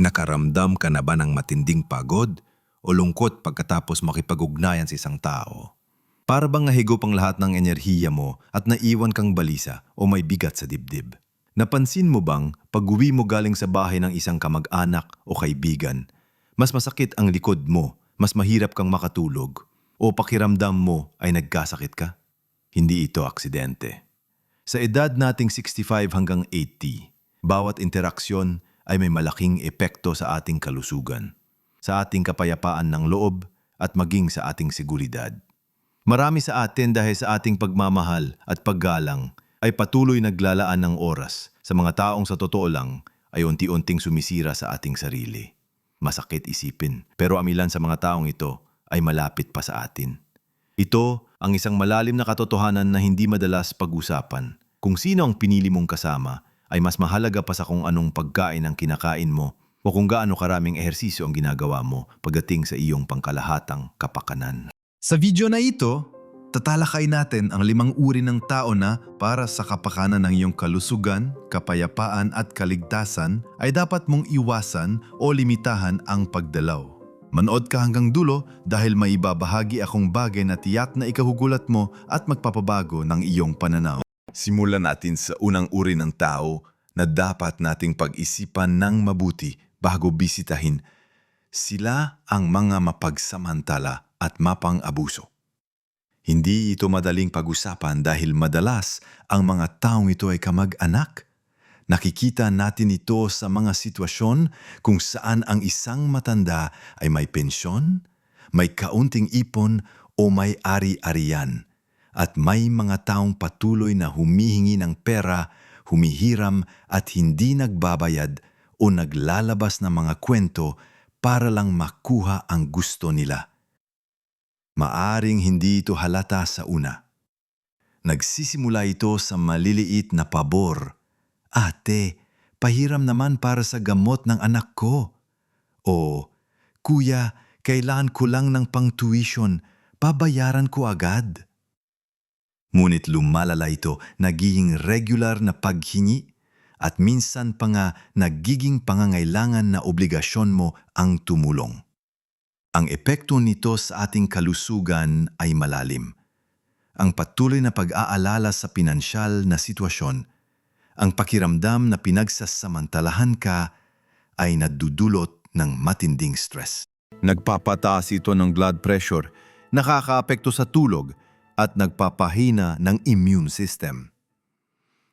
Nakaramdam ka na ba ng matinding pagod o lungkot pagkatapos makipag-ugnayan sa isang tao? Para bang nahigop ang lahat ng enerhiya mo at naiwan kang balisa o may bigat sa dibdib? Napansin mo bang pag-uwi mo galing sa bahay ng isang kamag-anak o kaibigan, mas masakit ang likod mo, mas mahirap kang makatulog, o pakiramdam mo ay nagkasakit ka? Hindi ito aksidente. Sa edad nating 65 hanggang 80, bawat interaksyon ay may malaking epekto sa ating kalusugan, sa ating kapayapaan ng loob at maging sa ating seguridad. Marami sa atin dahil sa ating pagmamahal at paggalang ay patuloy naglalaan ng oras sa mga taong sa totoo lang ay unti-unting sumisira sa ating sarili. Masakit isipin, pero amilan sa mga taong ito ay malapit pa sa atin. Ito ang isang malalim na katotohanan na hindi madalas pag-usapan. Kung sino ang pinili mong kasama ay mas mahalaga pa sa kung anong pagkain ang kinakain mo o kung gaano karaming ehersisyo ang ginagawa mo pagdating sa iyong pangkalahatang kapakanan. Sa video na ito, tatalakay natin ang limang uri ng tao na para sa kapakanan ng iyong kalusugan, kapayapaan at kaligtasan ay dapat mong iwasan o limitahan ang pagdalaw. Manood ka hanggang dulo dahil may ibabahagi akong bagay na tiyak na ikahugulat mo at magpapabago ng iyong pananaw. Simulan natin sa unang uri ng tao na dapat nating pag-isipan ng mabuti bago bisitahin. Sila ang mga mapagsamantala at mapang-abuso. Hindi ito madaling pag-usapan dahil madalas ang mga taong ito ay kamag-anak. Nakikita natin ito sa mga sitwasyon kung saan ang isang matanda ay may pensyon, may kaunting ipon o may ari-arian at may mga taong patuloy na humihingi ng pera, humihiram at hindi nagbabayad o naglalabas ng mga kwento para lang makuha ang gusto nila. Maaring hindi ito halata sa una. Nagsisimula ito sa maliliit na pabor. Ate, pahiram naman para sa gamot ng anak ko. O, Kuya, kailangan ko lang ng pang-tuition, pabayaran ko agad. Ngunit lumalala ito, nagiging regular na paghingi at minsan pa nga nagiging pangangailangan na obligasyon mo ang tumulong. Ang epekto nito sa ating kalusugan ay malalim. Ang patuloy na pag-aalala sa pinansyal na sitwasyon, ang pakiramdam na pinagsasamantalahan ka ay nadudulot ng matinding stress. Nagpapataas ito ng blood pressure, nakakaapekto sa tulog at nagpapahina ng immune system.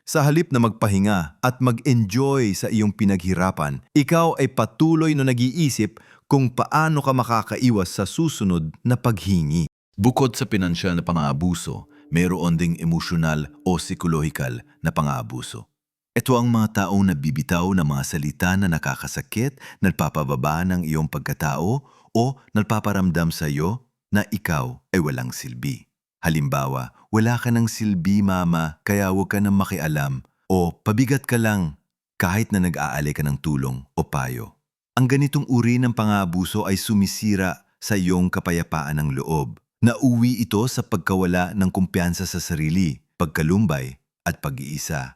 Sa halip na magpahinga at mag-enjoy sa iyong pinaghirapan, ikaw ay patuloy na nag-iisip kung paano ka makakaiwas sa susunod na paghingi. Bukod sa pinansyal na pang-aabuso, mayroon ding emosyonal o psikolohikal na pang-aabuso. Ito ang mga taong nabibitaw ng mga salita na nakakasakit, nagpapababa ng iyong pagkatao o nagpaparamdam sa iyo na ikaw ay walang silbi. Halimbawa, wala ka ng silbi mama kaya huwag ka nang makialam o pabigat ka lang kahit na nag-aali ka ng tulong o payo. Ang ganitong uri ng pang-aabuso ay sumisira sa iyong kapayapaan ng loob. Nauwi ito sa pagkawala ng kumpiyansa sa sarili, pagkalumbay at pag-iisa.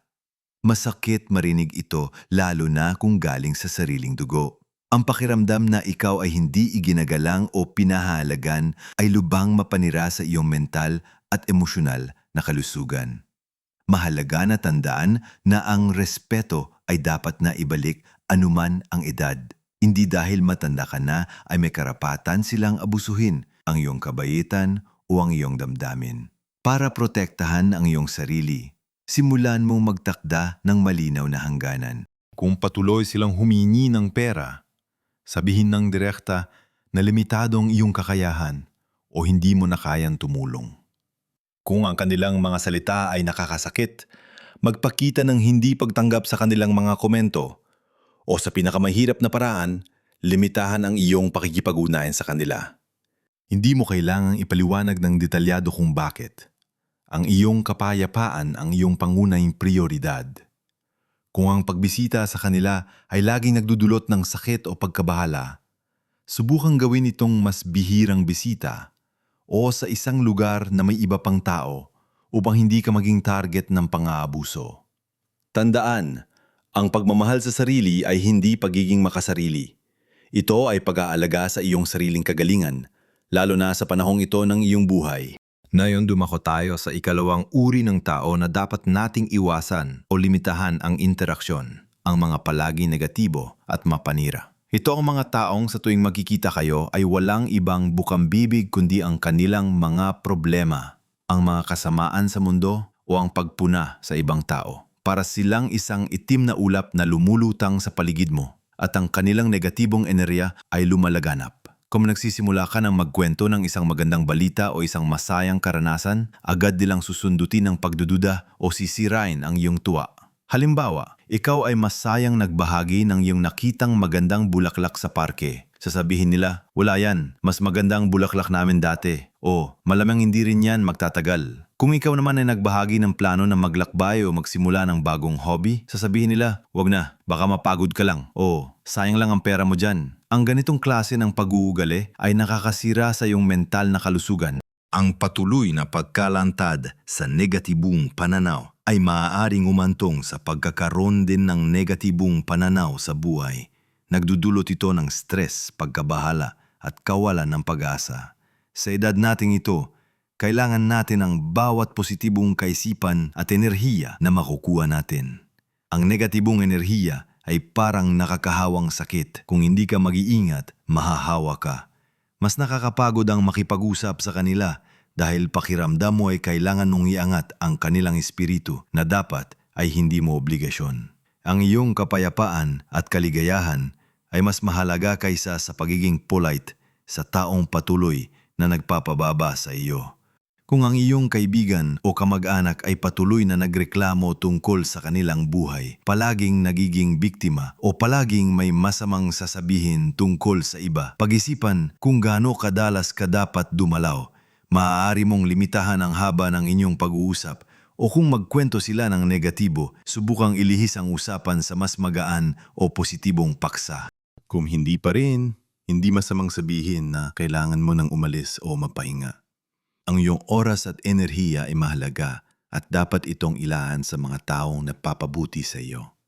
Masakit marinig ito lalo na kung galing sa sariling dugo. Ang pakiramdam na ikaw ay hindi iginagalang o pinahalagan ay lubang mapanira sa iyong mental at emosyonal na kalusugan. Mahalaga na tandaan na ang respeto ay dapat na ibalik anuman ang edad. Hindi dahil matanda ka na ay may karapatan silang abusuhin ang iyong kabaitan o ang iyong damdamin. Para protektahan ang iyong sarili, simulan mong magtakda ng malinaw na hangganan. Kung patuloy silang humingi ng pera, sabihin ng direkta na limitado ang iyong kakayahan o hindi mo na kayang tumulong. Kung ang kanilang mga salita ay nakakasakit, magpakita ng hindi pagtanggap sa kanilang mga komento o sa pinakamahirap na paraan, limitahan ang iyong pakikipag-ugnayan sa kanila. Hindi mo kailangang ipaliwanag ng detalyado kung bakit. Ang iyong kapayapaan ang iyong pangunahing prioridad. Kung ang pagbisita sa kanila ay laging nagdudulot ng sakit o pagkabahala, subukang gawin itong mas bihirang bisita o sa isang lugar na may iba pang tao upang hindi ka maging target ng pang-aabuso. Tandaan, Ang pagmamahal sa sarili ay hindi pagiging makasarili. Ito ay pag-aalaga sa iyong sariling kagalingan, lalo na sa panahong ito ng iyong buhay. Ngayon dumako tayo sa ikalawang uri ng tao na dapat nating iwasan o limitahan ang interaksyon, ang mga palagi negatibo at mapanira. Ito ang mga taong sa tuwing magkikita kayo ay walang ibang bukambibig kundi ang kanilang mga problema, ang mga kasamaan sa mundo o ang pagpuna sa ibang tao. Para silang isang itim na ulap na lumulutang sa paligid mo at ang kanilang negatibong enerhiya ay lumalaganap. Kung nagsisimula ka ng magkwento ng isang magandang balita o isang masayang karanasan, agad nilang susundutin ng pagdududa o sisirain ang iyong tuwa. Halimbawa, ikaw ay masayang nagbahagi ng iyong nakitang magandang bulaklak sa parke. Sasabihin nila, wala yan, mas magandang bulaklak namin dati. O, malamang hindi rin yan magtatagal. Kung ikaw naman ay nagbahagi ng plano na maglakbay o magsimula ng bagong hobby, sasabihin nila, wag na, baka mapagod ka lang. O, sayang lang ang pera mo dyan. Ang ganitong klase ng pag-uugali ay nakakasira sa iyong mental na kalusugan. Ang patuloy na pagkalantad sa negatibong pananaw ay maaaring umantong sa pagkakaroon din ng negatibong pananaw sa buhay. Nagdudulot ito ng stress, pagkabahala at kawalan ng pag-asa. Sa edad nating ito, kailangan natin ang bawat positibong kaisipan at enerhiya na makukuha natin. Ang negatibong enerhiya ay parang nakakahawang sakit. Kung hindi ka mag-iingat, mahahawa ka. Mas nakakapagod ang makipag-usap sa kanila dahil pakiramdam mo ay kailangan mong iangat ang kanilang espiritu na dapat ay hindi mo obligasyon. Ang iyong kapayapaan at kaligayahan ay mas mahalaga kaysa sa pagiging polite sa taong patuloy na nagpapababa sa iyo. Kung ang iyong kaibigan o kamag-anak ay patuloy na nagreklamo tungkol sa kanilang buhay, palaging nagiging biktima o palaging may masamang sasabihin tungkol sa iba, pag-isipan kung gaano kadalas ka dapat dumalaw. Maaari mong limitahan ang haba ng inyong pag-uusap o kung magkwento sila ng negatibo, subukang ilihis ang usapan sa mas magaan o positibong paksa. Kung hindi pa rin, hindi masamang sabihin na kailangan mo nang umalis o mapahinga. Ang iyong oras at enerhiya ay mahalaga at dapat itong ilahan sa mga taong napapabuti sa iyo.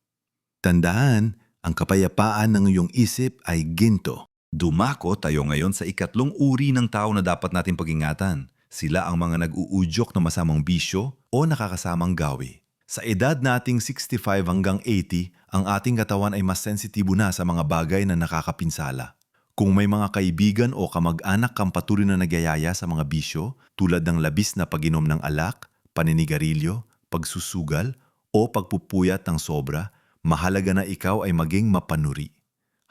Tandaan, ang kapayapaan ng iyong isip ay ginto. Dumako tayo ngayon sa ikatlong uri ng tao na dapat natin pag-ingatan. Sila ang mga nag-uudyok ng masamang bisyo o nakakasamang gawi. Sa edad nating 65 hanggang 80, ang ating katawan ay mas sensitibo na sa mga bagay na nakakapinsala. Kung may mga kaibigan o kamag-anak kang patuloy na nagyayaya sa mga bisyo tulad ng labis na pag-inom ng alak, paninigarilyo, pagsusugal o pagpupuyat ng sobra, mahalaga na ikaw ay maging mapanuri.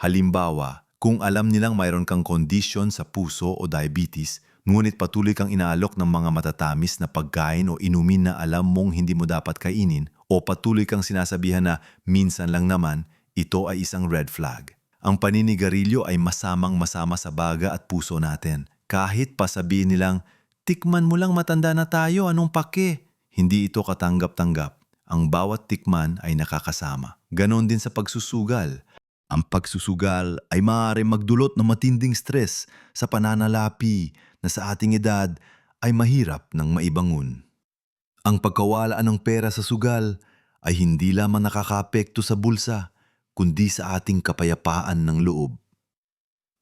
Halimbawa, kung alam nilang mayroon kang kondisyon sa puso o diabetes, ngunit patuloy kang inaalok ng mga matatamis na pagkain o inumin na alam mong hindi mo dapat kainin, o patuloy kang sinasabihan na minsan lang naman, ito ay isang red flag. Ang paninigarilyo ay masamang masama sa baga at puso natin. Kahit pa sabihin nilang, tikman mo lang matanda na tayo, anong pake? Hindi ito katanggap-tanggap. Ang bawat tikman ay nakakasama. Ganon din sa pagsusugal. Ang pagsusugal ay maaaring magdulot ng matinding stress sa pananalapi na sa ating edad ay mahirap ng maibangon. Ang pagkawalaan ng pera sa sugal ay hindi lamang nakakaapekto sa bulsa, kundi sa ating kapayapaan ng loob.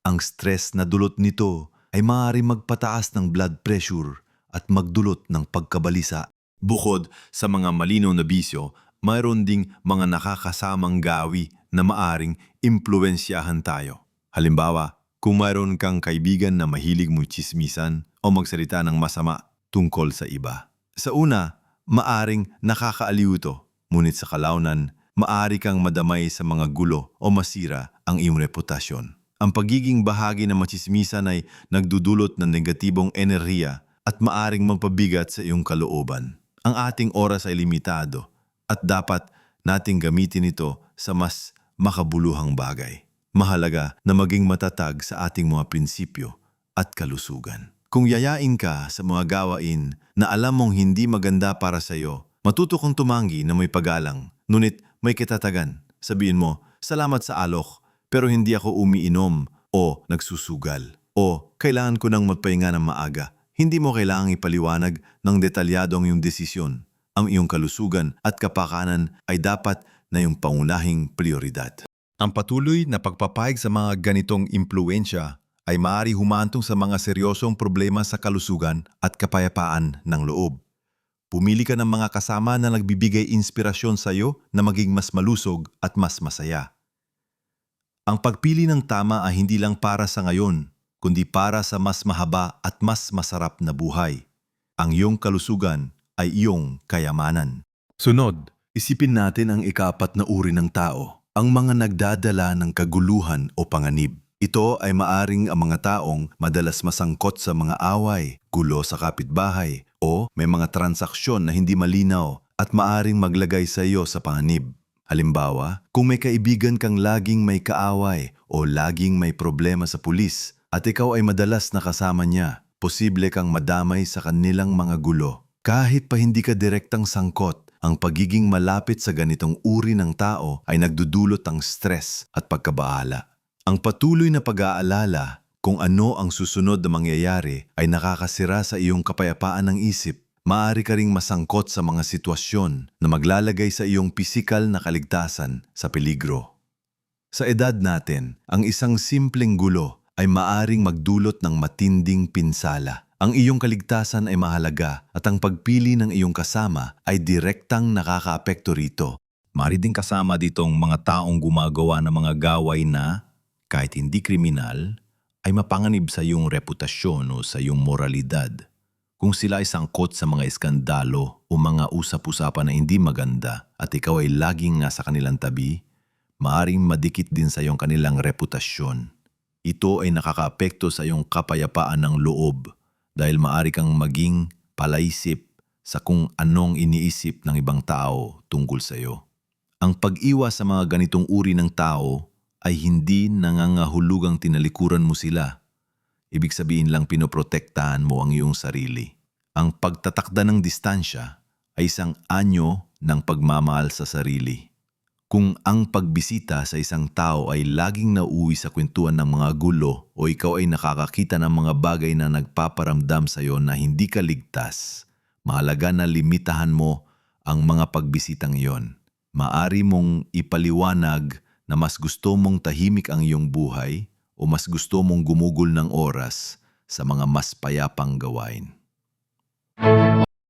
Ang stress na dulot nito ay maaaring magpataas ng blood pressure at magdulot ng pagkabalisa. Bukod sa mga malinaw na bisyo, mayroon ding mga nakakasamang gawi na maaring impluensyahan tayo. Halimbawa, kung mayroon kang kaibigan na mahilig mo chismisan o magsalita ng masama tungkol sa iba. Sa una, maaring nakakaaliw ito, ngunit sa kalaunan, maari kang madamay sa mga gulo o masira ang iyong reputasyon. Ang pagiging bahagi ng machismisan ay nagdudulot ng negatibong enerhiya at maaring magpabigat sa iyong kalooban. Ang ating oras ay limitado at dapat nating gamitin ito sa mas makabuluhang bagay. Mahalaga na maging matatag sa ating mga prinsipyo at kalusugan. Kung yayain ka sa mga gawain na alam mong hindi maganda para sa iyo, matuto kang tumanggi na may pagalang, ngunit may kitatagan. Sabihin mo, salamat sa alok, pero hindi ako umiinom o nagsusugal. O kailangan ko nang magpahinga ng maaga. Hindi mo kailangang ipaliwanag ng detalyado ang iyong desisyon. Ang iyong kalusugan at kapakanan ay dapat na iyong pangunahing prioridad. Ang patuloy na pagpapayag sa mga ganitong impluensya ay maaari humantong sa mga seryosong problema sa kalusugan at kapayapaan ng loob. Pumili ka ng mga kasama na nagbibigay inspirasyon sa iyo na maging mas malusog at mas masaya. Ang pagpili ng tama ay hindi lang para sa ngayon, kundi para sa mas mahaba at mas masarap na buhay. Ang iyong kalusugan ay iyong kayamanan. Sunod, isipin natin ang ikapat na uri ng tao, ang mga nagdadala ng kaguluhan o panganib. Ito ay maaring ang mga taong madalas masangkot sa mga away, gulo sa kapitbahay, o may mga transaksyon na hindi malinaw at maaring maglagay sa iyo sa panganib. Halimbawa, kung may kaibigan kang laging may kaaway o laging may problema sa pulis at ikaw ay madalas nakasama niya, posible kang madamay sa kanilang mga gulo. Kahit pa hindi ka direktang sangkot, ang pagiging malapit sa ganitong uri ng tao ay nagdudulot ng stress at pagkabahala. Ang patuloy na pag-aalala kung ano ang susunod na mangyayari ay nakakasira sa iyong kapayapaan ng isip. Maaari ka ring masangkot sa mga sitwasyon na maglalagay sa iyong pisikal na kaligtasan sa peligro. Sa edad natin, ang isang simpleng gulo ay maaring magdulot ng matinding pinsala. Ang iyong kaligtasan ay mahalaga at ang pagpili ng iyong kasama ay direktang nakakaapekto rito. Mari din kasama ditong mga taong gumagawa ng mga gaway na, kahit hindi kriminal, ay mapanganib sa iyong reputasyon o sa iyong moralidad. Kung sila ay sangkot sa mga eskandalo o mga usap-usapan na hindi maganda at ikaw ay laging nasa kanilang tabi, maaring madikit din sa iyong kanilang reputasyon. Ito ay nakakaapekto sa iyong kapayapaan ng loob dahil maaari kang maging palaisip sa kung anong iniisip ng ibang tao tungkol sa iyo. Ang pag-iwas sa mga ganitong uri ng tao ay hindi nangangahulugang tinalikuran mo sila. Ibig sabihin lang pinoprotektahan mo ang iyong sarili. Ang pagtatakda ng distansya ay isang anyo ng pagmamahal sa sarili. Kung ang pagbisita sa isang tao ay laging nauwi sa kwentuhan ng mga gulo o ikaw ay nakakakita ng mga bagay na nagpaparamdam sa iyo na hindi ka ligtas, mahalaga na limitahan mo ang mga pagbisitang iyon. Maari mong ipaliwanag na mas gusto mong tahimik ang iyong buhay o mas gusto mong gumugol ng oras sa mga mas payapang gawain.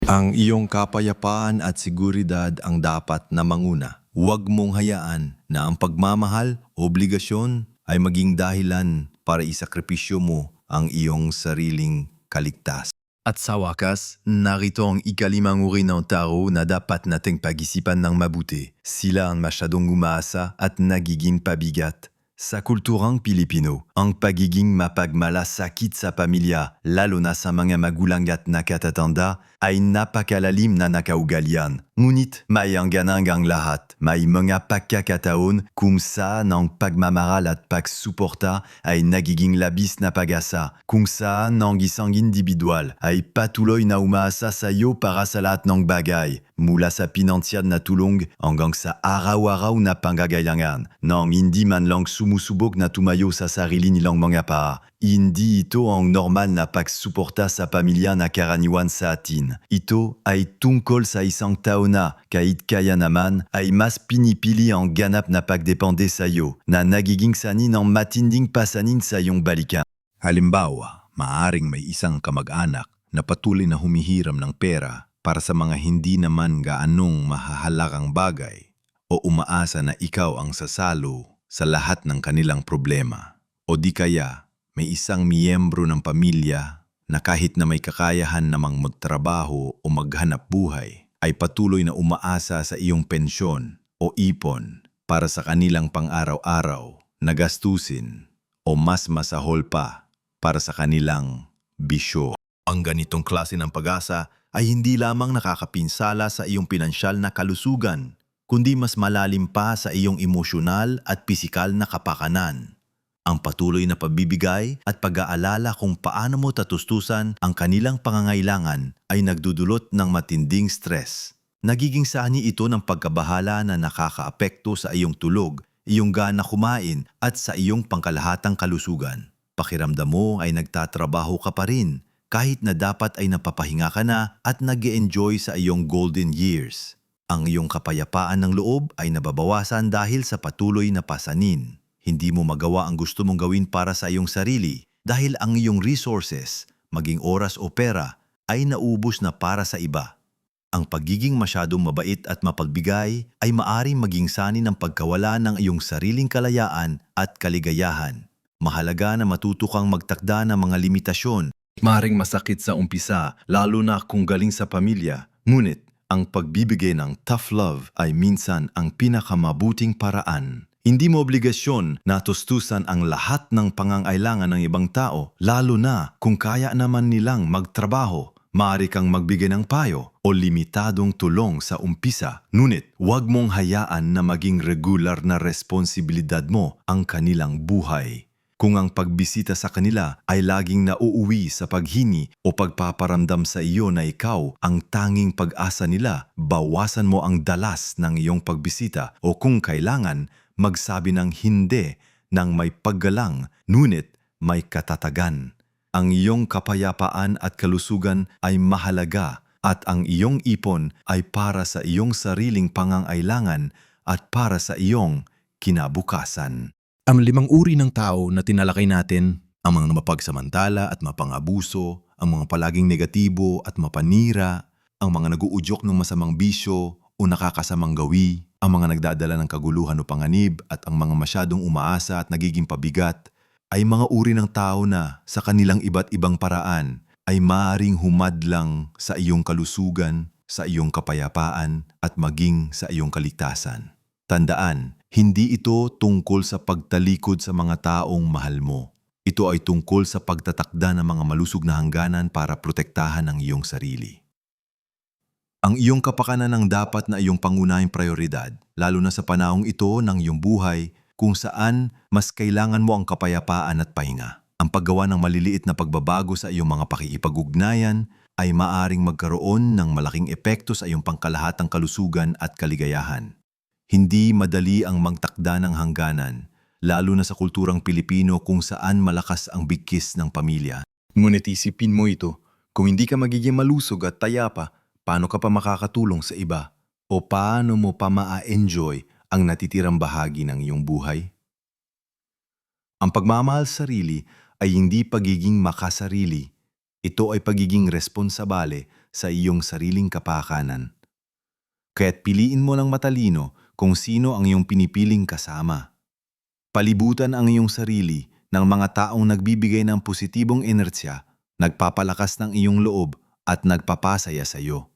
Ang iyong kapayapaan at seguridad ang dapat na manguna. Huwag mong hayaan na ang pagmamahal o obligasyon ay maging dahilan para isakripisyo mo ang iyong sariling kaligtas. At sa wakas, narito ang ikalimang uri ng tao na dapat nating pag-isipan ng mabuti. Sila ang masyadong at nagiging pabigat. Sa kulturang Pilipino, ang pagiging mapagmalasakit sa pamilya, lalo na sa mga magulang at nakatatanda, ay napakalalim na nakaugalian. Ngunit may hangganang ang lahat, may mga pagkakataon kung saan ang pagmamahal at pagsuporta ay nagiging labis na pag-asa, kung saan ang isang individual ay patuloy na umaasa sa iyo para sa lahat ng bagay, mula sa pinansyal na tulong hanggang sa araw-araw na pangangailangan, nang hindi man lang sumusubok na tumayo sa nilang mga paa. Hindi ito ang normal na pagsuporta sa pamilya na karaniwan sa atin. Ito ay tungkol sa isang tao na, kahit kaya naman, ay mas pinipili ang ganap na pagdepende sa iyo, na nagiging sani ng matinding pasanin sa iyong balikan. Halimbawa, maaring may isang kamag-anak na patuloy na humihiram ng pera para sa mga hindi naman gaanong mahahalakang bagay o umaasa na ikaw ang sasalo sa lahat ng kanilang problema. O di kaya, may isang miyembro ng pamilya na kahit na may kakayahan namang magtrabaho o maghanap buhay, ay patuloy na umaasa sa iyong pensyon o ipon para sa kanilang pang-araw-araw na gastusin o mas masahol pa para sa kanilang bisyo. Ang ganitong klase ng pag-asa ay hindi lamang nakakapinsala sa iyong pinansyal na kalusugan, kundi mas malalim pa sa iyong emosyonal at pisikal na kapakanan. Ang patuloy na pabibigay at pag-aalala kung paano mo tatustusan ang kanilang pangangailangan ay nagdudulot ng matinding stress. Nagiging sani ito ng pagkabahala na nakakaapekto sa iyong tulog, iyong gana kumain at sa iyong pangkalahatang kalusugan. Pakiramdam mo ay nagtatrabaho ka pa rin kahit na dapat ay napapahinga ka na at nag enjoy sa iyong golden years. Ang iyong kapayapaan ng loob ay nababawasan dahil sa patuloy na pasanin. Hindi mo magawa ang gusto mong gawin para sa iyong sarili dahil ang iyong resources, maging oras o pera, ay naubos na para sa iba. Ang pagiging masyadong mabait at mapagbigay ay maaring maging sani ng pagkawala ng iyong sariling kalayaan at kaligayahan. Mahalaga na matuto kang magtakda ng mga limitasyon Maring masakit sa umpisa, lalo na kung galing sa pamilya. Ngunit, ang pagbibigay ng tough love ay minsan ang pinakamabuting paraan. Hindi mo obligasyon na tustusan ang lahat ng pangangailangan ng ibang tao, lalo na kung kaya naman nilang magtrabaho. Maaari kang magbigay ng payo o limitadong tulong sa umpisa. Ngunit, huwag mong hayaan na maging regular na responsibilidad mo ang kanilang buhay. Kung ang pagbisita sa kanila ay laging nauuwi sa paghingi o pagpaparamdam sa iyo na ikaw ang tanging pag-asa nila, bawasan mo ang dalas ng iyong pagbisita o kung kailangan, magsabi ng hindi ng may paggalang, ngunit may katatagan. Ang iyong kapayapaan at kalusugan ay mahalaga at ang iyong ipon ay para sa iyong sariling pangangailangan at para sa iyong kinabukasan. Ang limang uri ng tao na tinalakay natin, ang mga mapagsamantala at mapangabuso, ang mga palaging negatibo at mapanira, ang mga naguudyok ng masamang bisyo o nakakasamang gawi, ang mga nagdadala ng kaguluhan o panganib at ang mga masyadong umaasa at nagiging pabigat, ay mga uri ng tao na sa kanilang iba't ibang paraan ay maaring humadlang sa iyong kalusugan, sa iyong kapayapaan at maging sa iyong kaligtasan. Tandaan, hindi ito tungkol sa pagtalikod sa mga taong mahal mo. Ito ay tungkol sa pagtatakda ng mga malusog na hangganan para protektahan ang iyong sarili. Ang iyong kapakanan ang dapat na iyong pangunahing prioridad, lalo na sa panahong ito ng iyong buhay kung saan mas kailangan mo ang kapayapaan at pahinga. Ang paggawa ng maliliit na pagbabago sa iyong mga pakikipag-ugnayan ay maaring magkaroon ng malaking epekto sa iyong pangkalahatang kalusugan at kaligayahan. Hindi madali ang magtakda ng hangganan, lalo na sa kulturang Pilipino kung saan malakas ang bigkis ng pamilya. Ngunit isipin mo ito, kung hindi ka magiging malusog at tayapa, paano ka pa makakatulong sa iba? O paano mo pa maa-enjoy ang natitirang bahagi ng iyong buhay? Ang pagmamahal sa sarili ay hindi pagiging makasarili. Ito ay pagiging responsabale sa iyong sariling kapakanan. Kaya't piliin mo ng matalino kung sino ang iyong pinipiling kasama. Palibutan ang iyong sarili ng mga taong nagbibigay ng positibong inertsya, nagpapalakas ng iyong loob at nagpapasaya sa iyo.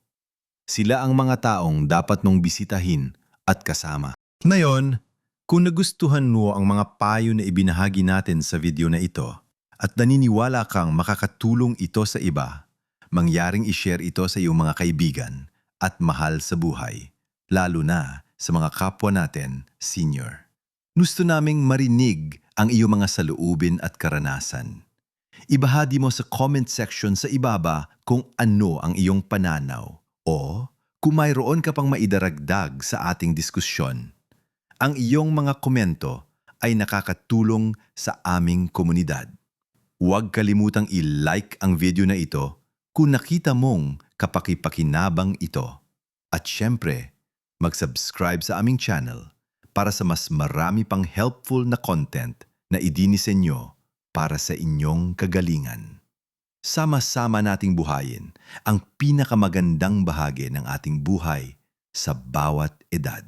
Sila ang mga taong dapat mong bisitahin at kasama. Ngayon, kung nagustuhan mo ang mga payo na ibinahagi natin sa video na ito at naniniwala kang makakatulong ito sa iba, mangyaring ishare ito sa iyong mga kaibigan at mahal sa buhay, lalo na sa mga kapwa natin senior. Gusto naming marinig ang iyong mga saluubin at karanasan. Ibahagi mo sa comment section sa ibaba kung ano ang iyong pananaw o kung mayroon ka pang maidaragdag sa ating diskusyon. Ang iyong mga komento ay nakakatulong sa aming komunidad. Huwag kalimutang i-like ang video na ito kung nakita mong kapakipakinabang ito. At syempre, mag-subscribe sa aming channel para sa mas marami pang helpful na content na idinisenyo para sa inyong kagalingan. Sama-sama nating buhayin ang pinakamagandang bahagi ng ating buhay sa bawat edad.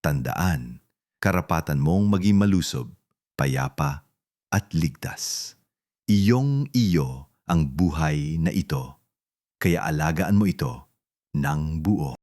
Tandaan, karapatan mong maging malusob, payapa at ligtas. Iyong iyo ang buhay na ito, kaya alagaan mo ito ng buo.